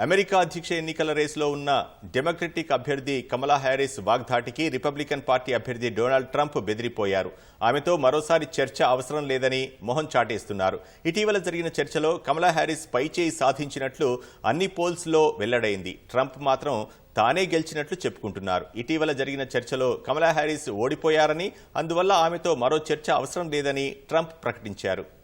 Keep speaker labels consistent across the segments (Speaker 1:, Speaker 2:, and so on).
Speaker 1: America అధ్యక్ష ఎన్నికల రేసులో ఉన్న డెమోక్రటిక్ అభ్యర్థి కమలా హ్యారిస్ వాగ్దాటికి రిపబ్లికన్ పార్టీ అభ్యర్థి డొనాల్డ్ ట్రంప్ బెదిరిపోయారు. ఆమెతో మరోసారి చర్చ అవసరం లేదని మొహం చాటేస్తున్నారు. ఇటీవల జరిగిన చర్చలో కమలా హ్యారిస్ పైచేయి సాధించినట్లు అన్ని పోల్స్లో వెల్లడైంది. ట్రంప్ మాత్రం తానే గెలిచినట్లు చెప్పుకుంటున్నారు. ఇటీవల జరిగిన చర్చలో కమలా హ్యారిస్ ఓడిపోయారని అందువల్ల ఆమెతో మరో చర్చ అవసరం లేదని ట్రంప్ ప్రకటించారు.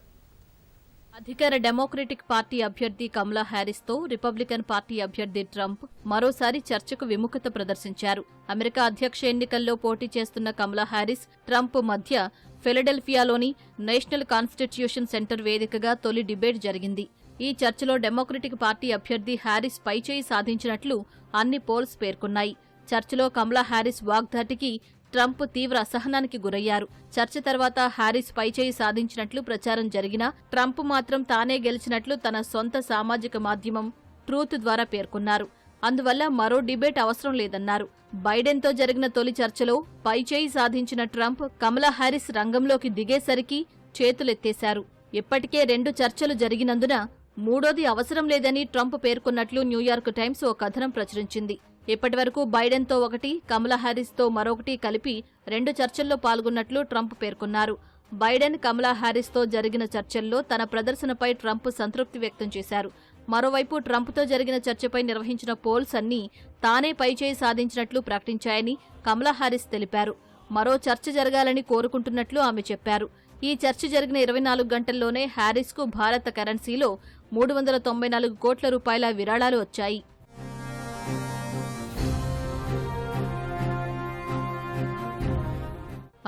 Speaker 2: అధికార డెమోక్రటిక్ పార్టీ అభ్యర్థి కమలా హ్యారిస్తో రిపబ్లికన్ పార్టీ అభ్యర్థి ట్రంప్ మరోసారి చర్చకు విముఖత ప్రదర్శించారు. అమెరికా అధ్యక్ష ఎన్నికల్లో పోటీ చేస్తున్న కమలా హ్యారిస్ ట్రంప్ మధ్య ఫిలడెల్ఫియాలోని నేషనల్ కాన్స్టిట్యూషన్ సెంటర్ వేదికగా తొలి డిబేట్ జరిగింది. ఈ చర్చలో డెమోక్రటిక్ పార్టీ అభ్యర్థి హ్యారిస్ పైచేయి సాధించినట్లు అన్ని పోల్స్ పేర్కొన్నాయి. చర్చలో కమలా హ్యారిస్ వాగ్దాటికి ట్రంప్ తీవ్ర అసహనానికి గురయ్యారు. చర్చ తర్వాత హ్యారిస్ పైచేయి సాధించినట్లు ప్రచారం జరిగినా ట్రంప్ మాత్రం తానే గెలిచినట్లు తన సొంత సామాజిక మాధ్యమం ట్రూత్ ద్వారా పేర్కొన్నారు. అందువల్ల మరో డిబేట్ అవసరం లేదన్నారు. బైడెన్తో జరిగిన తొలి చర్చలో పైచేయి సాధించిన ట్రంప్ కమలా హ్యారిస్ రంగంలోకి దిగేసరికి చేతులెత్తేశారు. ఇప్పటికే రెండు చర్చలు జరిగినందున మూడోది అవసరం లేదని ట్రంప్ పేర్కొన్నట్లు న్యూయార్క్ టైమ్స్ ఓ కథనం ప్రచురించింది. ఇప్పటివరకు బైడెన్తో ఒకటి కమలా హ్యారిస్తో మరొకటి కలిపి రెండు చర్చల్లో పాల్గొన్నట్లు ట్రంప్ పేర్కొన్నారు. బైడెన్ కమలా హ్యారిస్తో జరిగిన చర్చల్లో తన ప్రదర్శనపై ట్రంప్ సంతృప్తి వ్యక్తం చేశారు. మరోవైపు ట్రంప్తో జరిగిన చర్చపై నిర్వహించిన పోల్స్ అన్నీ తానే పైచేయి సాధించినట్లు ప్రకటించాయని కమలా హారిస్ తెలిపారు. మరో చర్చ జరగాలని కోరుకుంటున్నట్లు ఆమె చెప్పారు. ఈ చర్చ జరిగిన ఇరవై నాలుగు గంటల్లోనే హ్యారిస్కు భారత కరెన్సీలో మూడు వందల తొంభై నాలుగు కోట్ల రూపాయల విరాళాలు వచ్చాయి.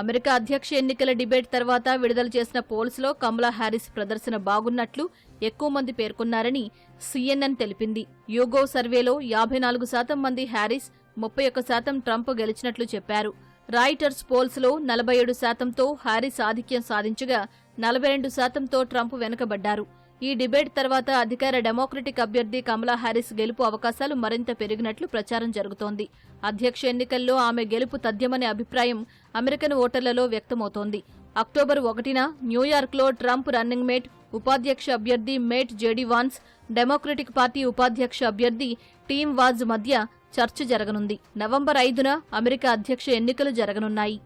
Speaker 2: అమెరికా అధ్యక్ష ఎన్నికల డిబేట్ తర్వాత విడుదల చేసిన పోల్స్లో కమలా హ్యారిస్ ప్రదర్శన బాగున్నట్లు ఎక్కువ మంది పేర్కొన్నారని సీఎన్ఎన్ తెలిపింది. యూగో సర్వేలో యాభై నాలుగు శాతం మంది హ్యారిస్ ముప్పై ఒక్క శాతం ట్రంప్ గెలిచినట్లు చెప్పారు. రాయిటర్స్ పోల్స్లో నలభై ఏడు శాతంతో హ్యారిస్ ఆధిక్యం సాధించగా నలభై రెండు శాతంతో ట్రంప్ వెనుకబడ్డారు. ఈ డిబేట్ తర్వాత అధికార డెమోక్రటిక్ అభ్యర్థి కమలా హారిస్ గెలుపు అవకాశాలు మరింత పెరిగినట్లు ప్రచారం జరుగుతోంది. అధ్యక్ష ఎన్నికల్లో ఆమె గెలుపు తథ్యమనే అభిప్రాయం అమెరికన్ ఓటర్లలో వ్యక్తమవుతోంది. అక్టోబర్ ఒకటిన న్యూయార్క్లో ట్రంప్ రన్నింగ్ మేట్ ఉపాధ్యక్ష అభ్యర్థి mate JD Vance Democratic party ఉపాధ్యక్ష అభ్యర్థి టీమ్ వాజ్ మధ్య చర్చ జరగనుంది. నవంబర్ ఐదున అమెరికా అధ్యక్ష ఎన్నికలు జరగనున్నాయి.